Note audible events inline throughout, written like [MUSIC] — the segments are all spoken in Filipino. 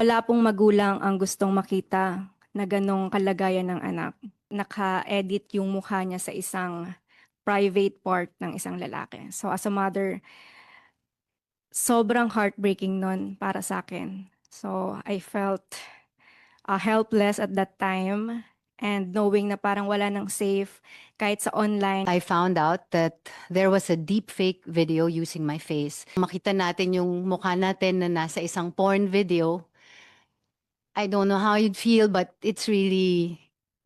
Wala pong magulang ang gustong makita na ganong kalagayan ng anak. Naka-edit yung mukha niya sa isang private part ng isang lalaki. So as a mother, sobrang heartbreaking nun para sa akin. So I felt uh, helpless at that time and knowing na parang wala nang safe kahit sa online. I found out that there was a deep fake video using my face. Makita natin yung mukha natin na nasa isang porn video. I don't know how you'd feel but it's really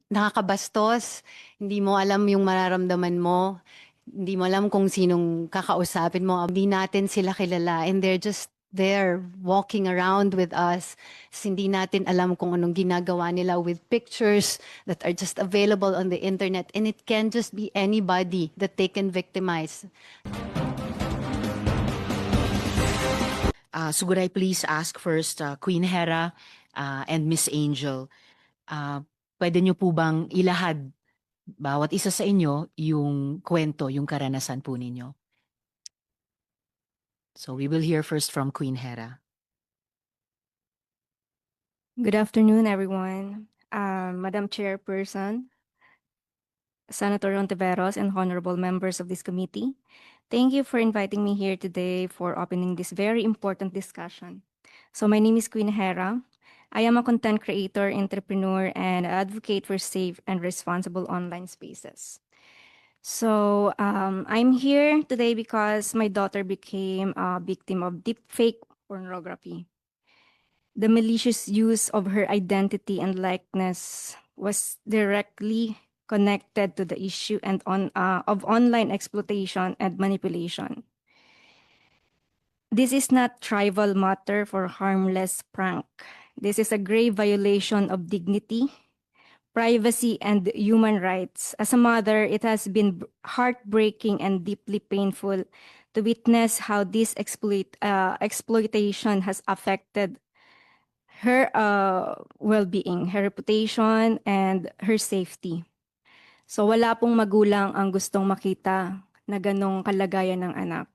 nakakabastos. Hindi mo alam yung mararamdaman mo. Hindi mo alam kung sinong kakausapin mo. Hindi natin sila kilala and they're just there walking around with us. Hindi natin alam kung anong ginagawa nila with pictures that are just available on the internet and it can just be anybody that they can victimize. Uh, Suguray, please ask first uh, Queen Hera uh, and Miss Angel. Uh, pwede niyo po bang ilahad bawat isa sa inyo yung kwento, yung karanasan po ninyo? So we will hear first from Queen Hera. Good afternoon, everyone. Um, Madam Chairperson, Senator Rontiveros, and honorable members of this committee. Thank you for inviting me here today for opening this very important discussion. So my name is Queen Hera. I am a content creator, entrepreneur, and advocate for safe and responsible online spaces. So um, I'm here today because my daughter became a victim of deepfake pornography. The malicious use of her identity and likeness was directly connected to the issue and on uh, of online exploitation and manipulation. This is not trivial matter for harmless prank. This is a grave violation of dignity, privacy, and human rights. As a mother, it has been heartbreaking and deeply painful to witness how this exploit uh, exploitation has affected her uh, well-being, her reputation, and her safety. So wala pong magulang ang gustong makita na ganong kalagayan ng anak.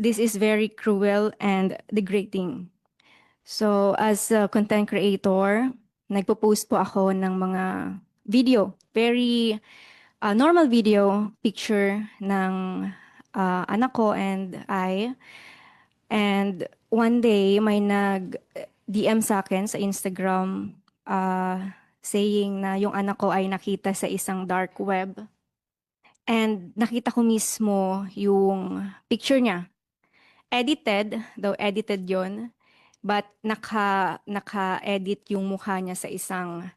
This is very cruel and degrading. So as a content creator, nagpo-post po ako ng mga video, very uh, normal video, picture ng uh, anak ko and I. And one day, may nag-DM sa akin sa Instagram uh, saying na yung anak ko ay nakita sa isang dark web. And nakita ko mismo yung picture niya. Edited, though edited yon but naka, naka-edit yung mukha niya sa isang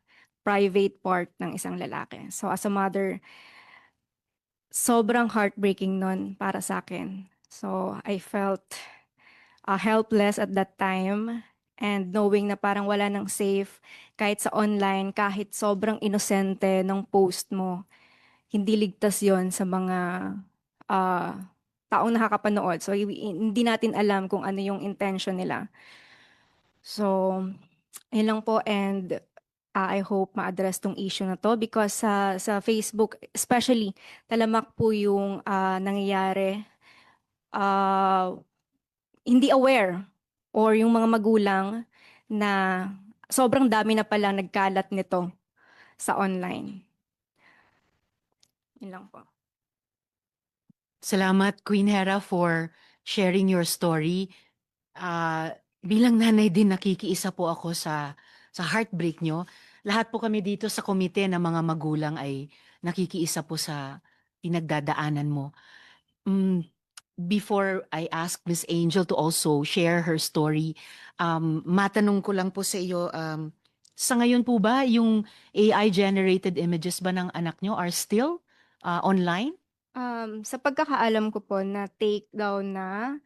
private part ng isang lalaki. So as a mother, sobrang heartbreaking nun para sa akin. So I felt uh, helpless at that time and knowing na parang wala nang safe kahit sa online, kahit sobrang inosente ng post mo, hindi ligtas yon sa mga uh, taong nakakapanood. So hindi natin alam kung ano yung intention nila. So, yun lang po and uh, I hope ma-address tong issue na to because sa sa Facebook especially talamak po yung uh, nangyayari uh, hindi aware or yung mga magulang na sobrang dami na pala nagkalat nito sa online. Yun lang po. Salamat, Queen Hera, for sharing your story. Ah, bilang nanay din, nakikiisa po ako sa, sa heartbreak nyo. Lahat po kami dito sa komite ng mga magulang ay nakikiisa po sa pinagdadaanan mo. Mm, before I ask Miss Angel to also share her story, um, matanong ko lang po sa iyo, um, sa ngayon po ba yung AI-generated images ba ng anak nyo are still uh, online? Um, sa pagkakaalam ko po na take down na,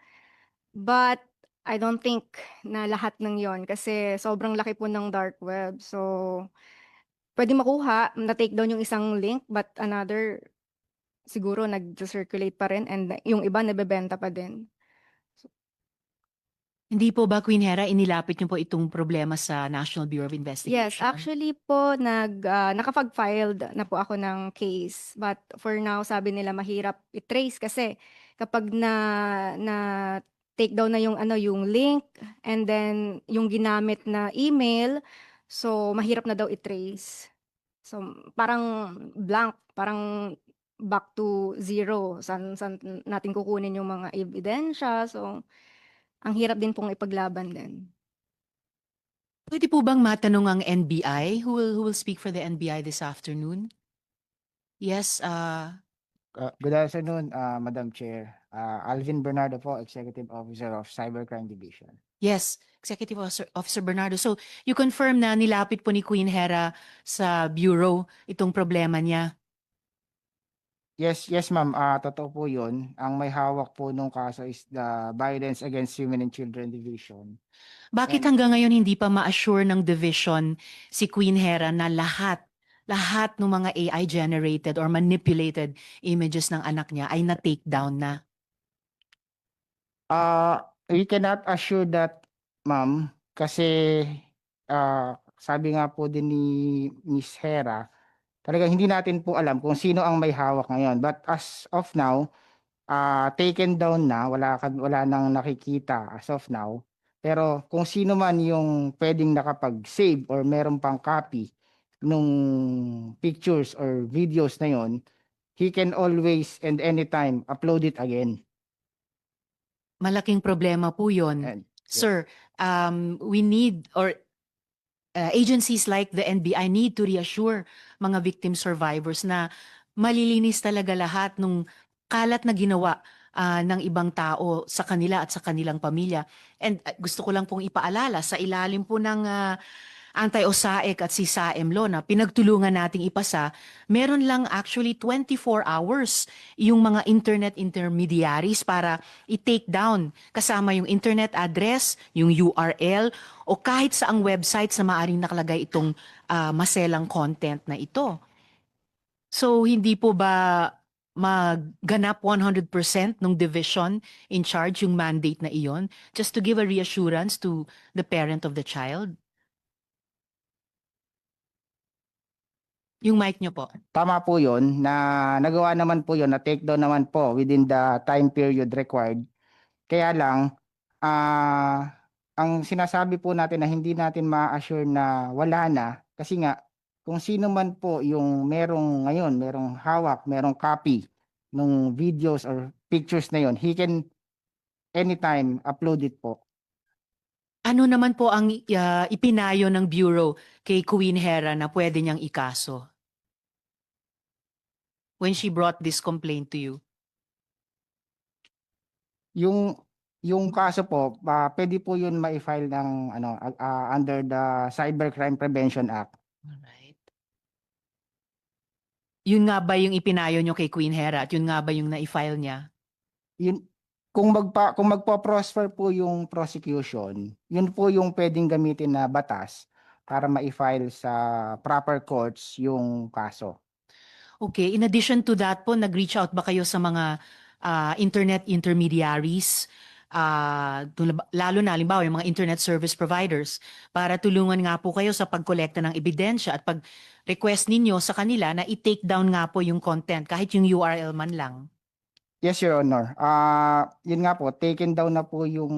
but I don't think na lahat ng yon kasi sobrang laki po ng dark web. So, pwede makuha, na-take down yung isang link, but another, siguro nag-circulate pa rin and yung iba nabebenta pa din. Hindi po ba, Queen Hera, inilapit niyo po itong problema sa National Bureau of Investigation? Yes, actually po, nag, ah, nakapag-filed na po ako ng case. But for now, sabi nila mahirap i-trace kasi kapag na, na take down na yung ano yung link and then yung ginamit na email so mahirap na daw i-trace. So parang blank, parang back to zero. San, san natin kukunin yung mga ebidensya. So ang hirap din pong ipaglaban din. Pwede po bang matanong ang NBI? Who will, who will speak for the NBI this afternoon? Yes, uh, Uh, Good afternoon, uh, Madam Chair. Uh, Alvin Bernardo po, Executive Officer of Cybercrime Division. yes, Executive Officer, Officer Bernardo. So, you confirm na nilapit po ni Queen Hera sa bureau itong problema niya. Yes, yes ma'am, uh, totoo po yun. Ang may hawak po nung kaso is the Violence Against Women and Children Division. Bakit And- hanggang ngayon hindi pa ma-assure ng division si Queen Hera na lahat, lahat ng mga AI generated or manipulated images ng anak niya ay na-take down na? Uh, we cannot assure that, ma'am, kasi uh, sabi nga po din ni Miss Hera, talagang hindi natin po alam kung sino ang may hawak ngayon. But as of now, uh, taken down na, wala, wala nang nakikita as of now. Pero kung sino man yung pwedeng nakapag-save or meron pang copy nung pictures or videos na yon, he can always and anytime upload it again. Malaking problema po yun. And Sir, um, we need or uh, agencies like the NBI need to reassure mga victim survivors na malilinis talaga lahat ng kalat na ginawa ah, ng ibang tao sa kanila at sa kanilang pamilya. And uh, gusto ko lang pong ipaalala sa ilalim po ng ah, anti-OSAEC at si SAEM law na pinagtulungan nating ipasa, meron lang actually 24 hours yung mga internet intermediaries para i-take down kasama yung internet address, yung URL, o kahit saang website na maaring nakalagay itong ah, maselang content na ito. So, hindi po ba magganap 100% ng division in charge yung mandate na iyon just to give a reassurance to the parent of the child? Yung mic nyo po. tama po yun na nagawa naman po yun na take down naman po within the time period required. Kaya lang, ah ang sinasabi po natin na hindi natin ma-assure na wala na kasi nga kung sino man po yung merong ngayon, merong hawak, merong copy ng videos or pictures na yon, he can anytime upload it po. Ano naman po ang ah, ipinayo ng Bureau kay Queen Hera na pwede niyang ikaso? When she brought this complaint to you. Yung yung kaso po, ah, pwede po yun ma-file ng ano ah, under the Cybercrime Prevention Act. Alright. Yun nga ba yung ipinayo niyo kay Queen Hera at yun nga ba yung na-file niya? Yun kung magpa kung magpo-prosper po yung prosecution, yun po yung pwedeng gamitin na batas para ma-file sa proper courts yung kaso. Okay, in addition to that po, nag-reach out ba kayo sa mga ah, internet intermediaries? tulad- lalo na halimbawa yung mga internet service providers para tulungan nga po kayo sa pagkolekta ng ebidensya at pag-request ninyo sa kanila na i-take down nga po yung content kahit yung URL man lang. Yes, Your Honor. Ah, yun nga po, taken down na po yung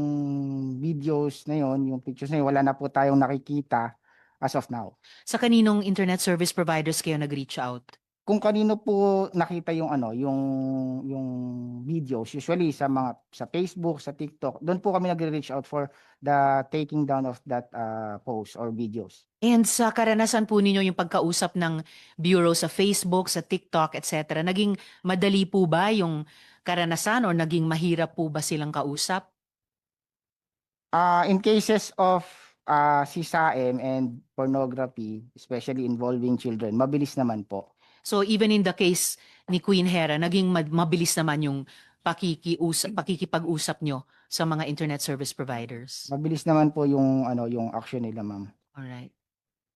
videos na yun, yung pictures na yun, wala na po tayong nakikita as of now. Sa kaninong internet service providers kayo nag-reach out? kung kanino po nakita yung ano, yung yung videos, usually sa mga sa Facebook, sa TikTok, doon po kami nagre-reach out for the taking down of that uh, post or videos. And sa karanasan po ninyo yung pagkausap ng bureau sa Facebook, sa TikTok, etc. Naging madali po ba yung karanasan or naging mahirap po ba silang kausap? Uh, in cases of uh, CSAM and pornography, especially involving children, mabilis naman po. So even in the case ni Queen Hera, naging mabilis naman yung pakikiusap, pakikipag-usap nyo sa mga internet service providers. Mabilis naman po yung ano yung action nila, ma'am. Alright.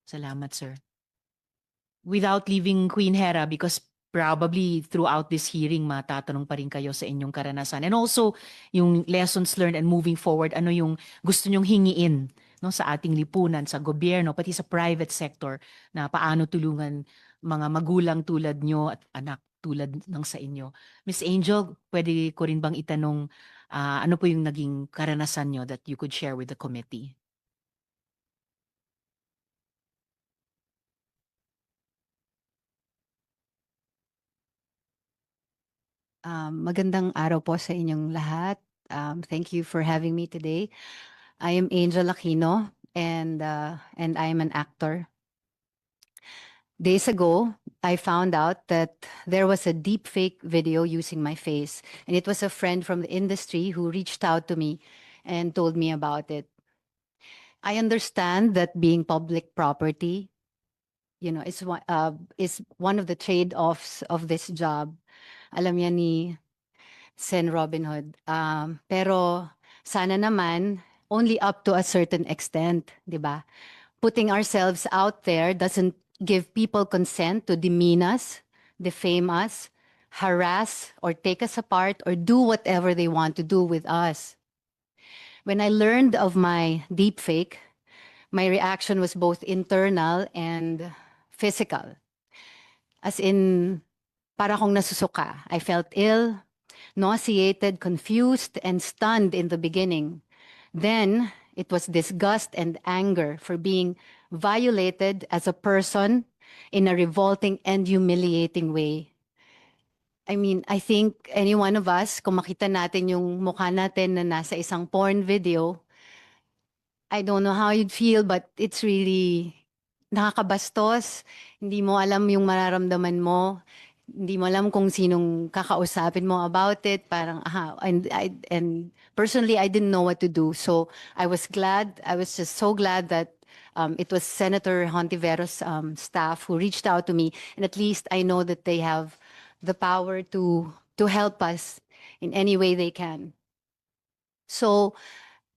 Salamat, sir. Without leaving Queen Hera, because probably throughout this hearing, matatanong pa rin kayo sa inyong karanasan. And also, yung lessons learned and moving forward, ano yung gusto nyong hingiin no, sa ating lipunan, sa gobyerno, pati sa private sector, na paano tulungan mga magulang tulad nyo at anak. tulad ng sa inyo. Miss Angel, pwede ko rin bang itanong ah, ano po yung naging karanasan nyo that you could share with the committee? Um, magandang araw po sa inyong lahat. Um, thank you for having me today. I am Angel Aquino and uh, and I am an actor. Days ago, I found out that there was a deep fake video using my face, and it was a friend from the industry who reached out to me and told me about it. I understand that being public property, you know, is one uh, is one of the trade-offs of this job. Alam yan ni Sen Robin Hood. Um, pero sana naman only up to a certain extent, 'di ba? Putting ourselves out there doesn't give people consent to demean us, defame us, harass or take us apart or do whatever they want to do with us. When I learned of my deepfake, my reaction was both internal and physical. As in, para akong nasusuka. I felt ill, nauseated, confused, and stunned in the beginning. Then, it was disgust and anger for being violated as a person in a revolting and humiliating way. I mean, I think any one of us, kung makita natin yung mukha natin na nasa isang porn video, I don't know how you'd feel, but it's really nakakabastos. Hindi mo alam yung mararamdaman mo. Hindi mo alam kung sinong kakausapin mo about it. Parang, aha, and, I, and personally, I didn't know what to do. So I was glad, I was just so glad that um, it was Senator Hontiveros' um, staff who reached out to me. And at least I know that they have the power to, to help us in any way they can. So,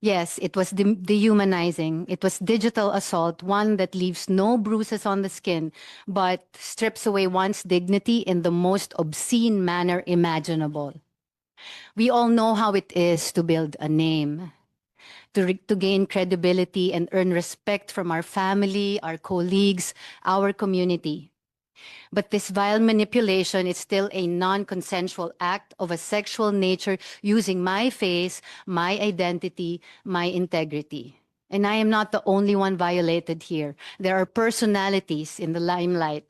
Yes, it was de- dehumanizing. It was digital assault, one that leaves no bruises on the skin, but strips away one's dignity in the most obscene manner imaginable. We all know how it is to build a name, to, re- to gain credibility and earn respect from our family, our colleagues, our community. But this vile manipulation is still a non-consensual act of a sexual nature using my face, my identity, my integrity. And I am not the only one violated here. There are personalities in the limelight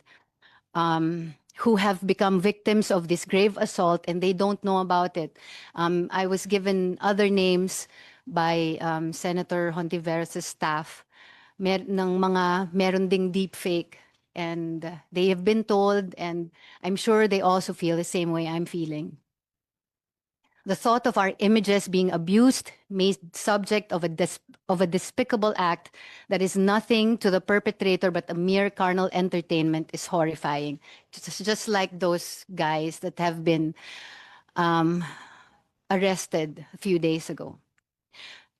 um, who have become victims of this grave assault and they don't know about it. Um, I was given other names by um, Senator Hontiveros' staff mer ng mga meron ding deepfake and they have been told and I'm sure they also feel the same way I'm feeling. The thought of our images being abused, made subject of a of a despicable act that is nothing to the perpetrator but a mere carnal entertainment is horrifying. Just, just like those guys that have been um, arrested a few days ago.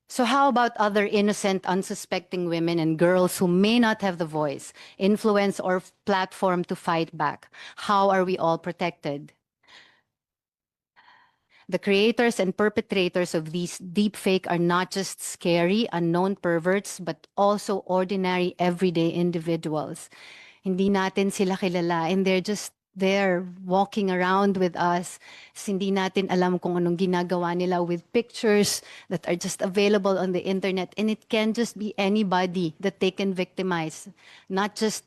So how about other innocent, unsuspecting women and girls who may not have the voice, influence, or platform to fight back? How are we all protected? The creators and perpetrators of these deepfake are not just scary, unknown perverts, but also ordinary, everyday individuals. Hindi natin sila kilala and they're just there walking around with us. Hindi natin alam kung anong ginagawa nila with pictures that are just available on the internet. And it can just be anybody that they can victimize, not just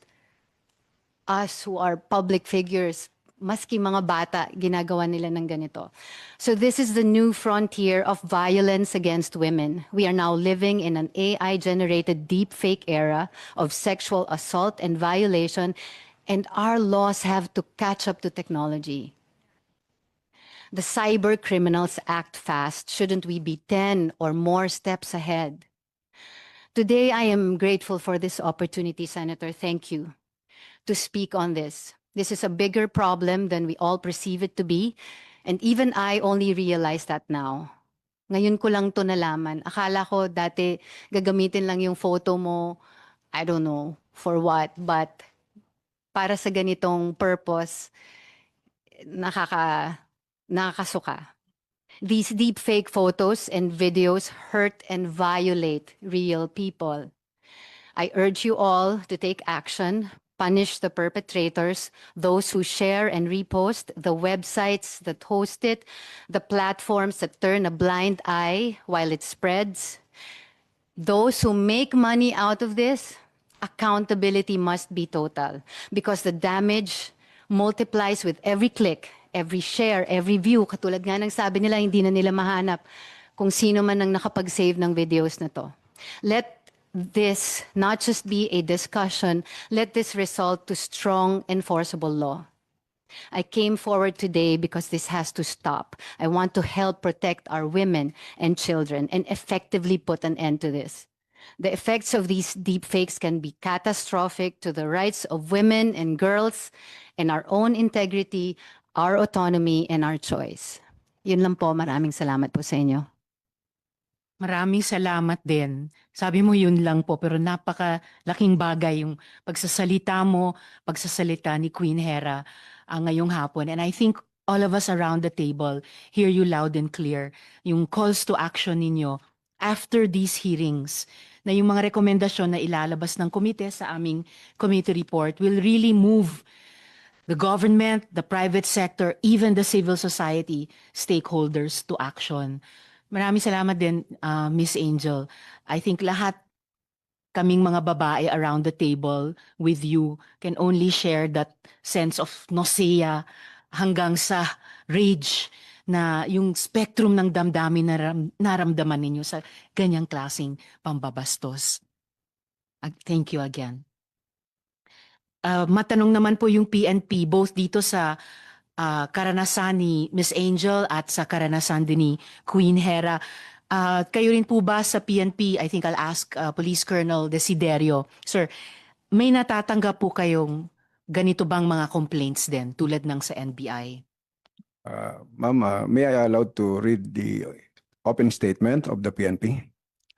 us who are public figures, maski mga bata, ginagawa nila ng ganito. So this is the new frontier of violence against women. We are now living in an AI-generated deepfake era of sexual assault and violation, and our laws have to catch up to technology. The cyber criminals act fast. Shouldn't we be 10 or more steps ahead? Today, I am grateful for this opportunity, Senator. Thank you to speak on this. This is a bigger problem than we all perceive it to be. And even I only realize that now. Ngayon ko lang to nalaman. Akala ko dati gagamitin lang yung photo mo, I don't know, for what, but para sa ganitong purpose, nakaka, nakakasuka. These deep fake photos and videos hurt and violate real people. I urge you all to take action, punish the perpetrators, those who share and repost, the websites that host it, the platforms that turn a blind eye while it spreads. Those who make money out of this, accountability must be total because the damage multiplies with every click, every share, every view. Katulad nga ng sabi nila, hindi na nila mahanap kung sino man ang nakapag-save ng videos na to. Let this not just be a discussion, let this result to strong enforceable law. I came forward today because this has to stop. I want to help protect our women and children and effectively put an end to this. The effects of these deepfakes can be catastrophic to the rights of women and girls and our own integrity, our autonomy, and our choice. Yun lang po. Maraming salamat po sa inyo. Maraming salamat din. Sabi mo yun lang po, pero napakalaking bagay yung pagsasalita mo, pagsasalita ni Queen Hera uh, ngayong hapon. And I think all of us around the table hear you loud and clear. Yung calls to action ninyo after these hearings na yung mga rekomendasyon na ilalabas ng komite sa aming committee report will really move the government, the private sector, even the civil society stakeholders to action. Maraming salamat din, uh, Miss Angel. I think lahat kaming mga babae around the table with you can only share that sense of nausea hanggang sa rage na yung spectrum ng damdamin na ram- naramdaman ninyo sa ganyang klasing pambabastos. Thank you again. Uh, matanong naman po yung PNP both dito sa ah, karanasan ni Miss Angel at sa karanasan din ni Queen Hera. Ah, kayo rin po ba sa PNP, I think I'll ask ah, Police Colonel Desiderio. Sir, may natatanggap po kayong ganito bang mga complaints din tulad ng sa NBI? Uh, Ma'am, uh, may I allowed to read the open statement of the PNP?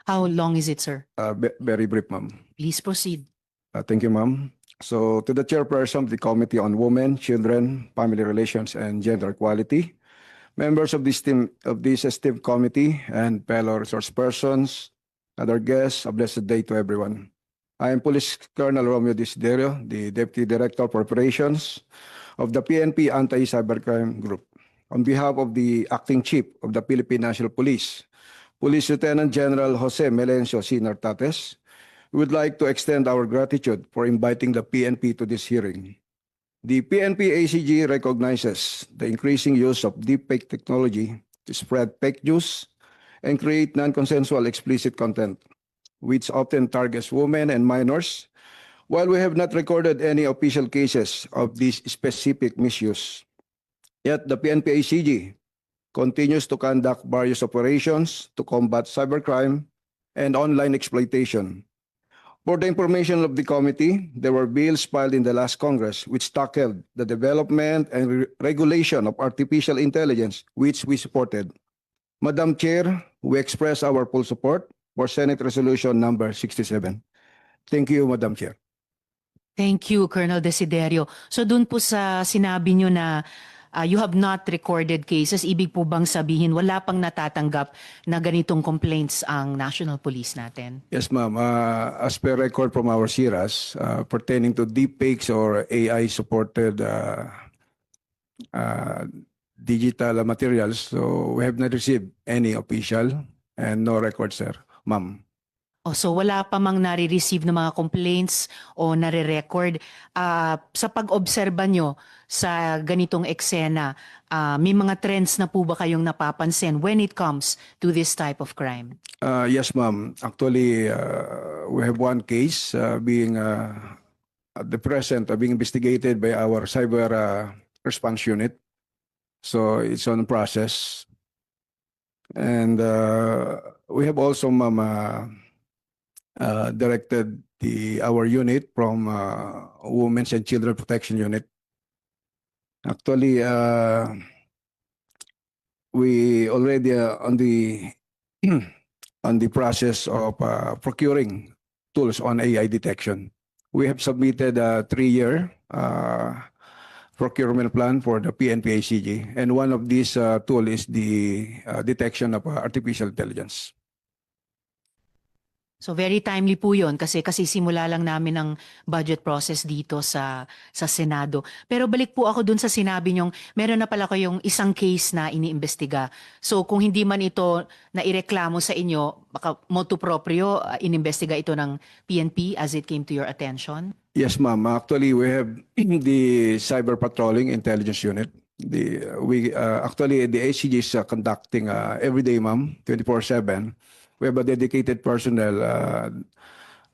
How long is it, sir? Uh, ve- Very brief, ma'am. Please proceed. Uh, Thank you, ma'am. So to the chairperson of the Committee on Women, Children, Family Relations, and Gender Equality, members of this team, of this esteemed committee, and fellow resource persons, other guests, a blessed day to everyone. I am Police Colonel Romeo Desiderio, the Deputy Director of Operations of the PNP Anti-Cybercrime Group. On behalf of the Acting Chief of the Philippine National Police, Police Lieutenant General Jose Melencio C. Nartates, we would like to extend our gratitude for inviting the PNP to this hearing. The PNP ACG recognizes the increasing use of deepfake technology to spread fake news and create non-consensual explicit content, which often targets women and minors. While we have not recorded any official cases of this specific misuse, yet the PNP ACG continues to conduct various operations to combat cybercrime and online exploitation. For the information of the committee, there were bills filed in the last Congress which tackled the development and re- regulation of artificial intelligence, which we supported. Madam Chair, we express our full support for Senate Resolution Number 67. Thank you, Madam Chair. Thank you, Colonel Desiderio. So dun po sa sinabi nyo na ah, you have not recorded cases, ibig po bang sabihin wala pang natatanggap na ganitong complaints ang National Police natin? Yes, ma'am. Uh, as per record from our SIRAS uh, pertaining to deepfakes or AI-supported uh, uh, digital materials, so we have not received any official and no record, sir, ma'am. Oh, so wala pa mang nare-receive ng mga complaints o nare-record. Ah, sa pag-obserba nyo sa ganitong eksena, ah, may mga trends na po ba kayong napapansin when it comes to this type of crime? Uh, yes, ma'am. Actually, uh, we have one case uh, being uh, at the present uh, being investigated by our cyber uh, response unit. So it's on process. And uh, we have also, ma'am, uh, uh, directed the our unit from uh, Women's and Children Protection Unit. Actually, uh, we already uh, on the [CLEARS THROAT] on the process of uh, procuring tools on AI detection. We have submitted a three-year uh, procurement plan for the PNPACG, and one of these uh, tool is the uh, detection of uh, artificial intelligence. So very timely po yun kasi kasi simula lang namin ang budget process dito sa sa Senado. Pero balik po ako dun sa sinabi niyong meron na pala kayong isang case na iniimbestiga. So kung hindi man ito na ireklamo sa inyo, baka motu proprio uh, inimbestiga ito ng PNP as it came to your attention? Yes, ma'am. Actually, we have [CLEARS THROAT] the Cyber Patrolling Intelligence Unit. The we uh, actually the ACG is uh, conducting uh, every day, ma'am, 24/7. We have a dedicated personnel uh,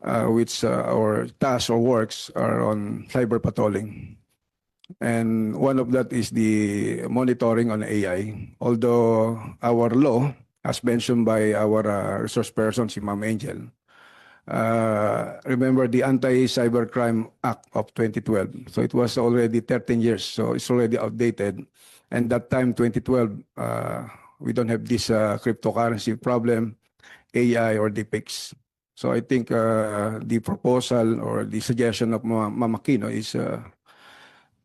uh, which uh, our tasks or works are on cyber patrolling. And one of that is the monitoring on AI. Although our law, as mentioned by our uh, resource person, si Ma'am Angel, uh, remember the Anti-Cybercrime Act of 2012. So it was already 13 years, so it's already outdated. And that time, 2012, uh, we don't have this uh, cryptocurrency problem, AI or DPIX. So I think uh, the proposal or the suggestion of Ma- is uh,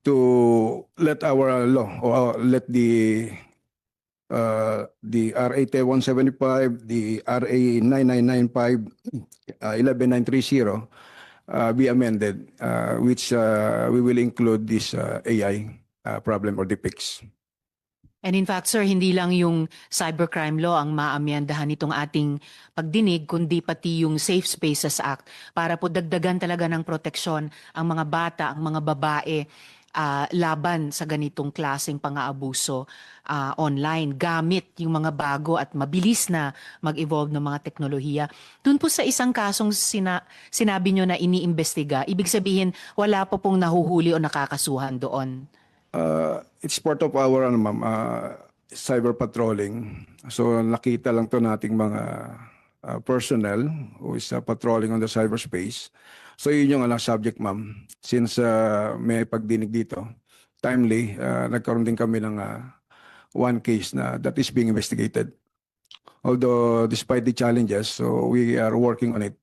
to let our law or let the uh, the RA 175, the RA 9995, uh, 11930 uh, be amended, uh, which uh, we will include this uh, AI uh, problem or DPIX. And in fact, sir, hindi lang yung cybercrime law ang maamyandahan nitong ating pagdinig, kundi pati yung Safe Spaces Act para po dagdagan talaga ng proteksyon ang mga bata, ang mga babae ah, laban sa ganitong klaseng pang-aabuso ah, online gamit yung mga bago at mabilis na mag-evolve ng mga teknolohiya. Doon po sa isang kasong sina- sinabi nyo na iniimbestiga, ibig sabihin wala pa pong nahuhuli o nakakasuhan doon. Uh, it's part of our ano, ma'am, uh, cyber patrolling. So nakita lang to nating mga uh, personnel who is uh, patrolling on the cyberspace. So yun yung ano, subject ma'am. Since uh, may pagdinig dito, timely, uh, nagkaroon din kami ng uh, one case na that is being investigated. Although despite the challenges, so we are working on it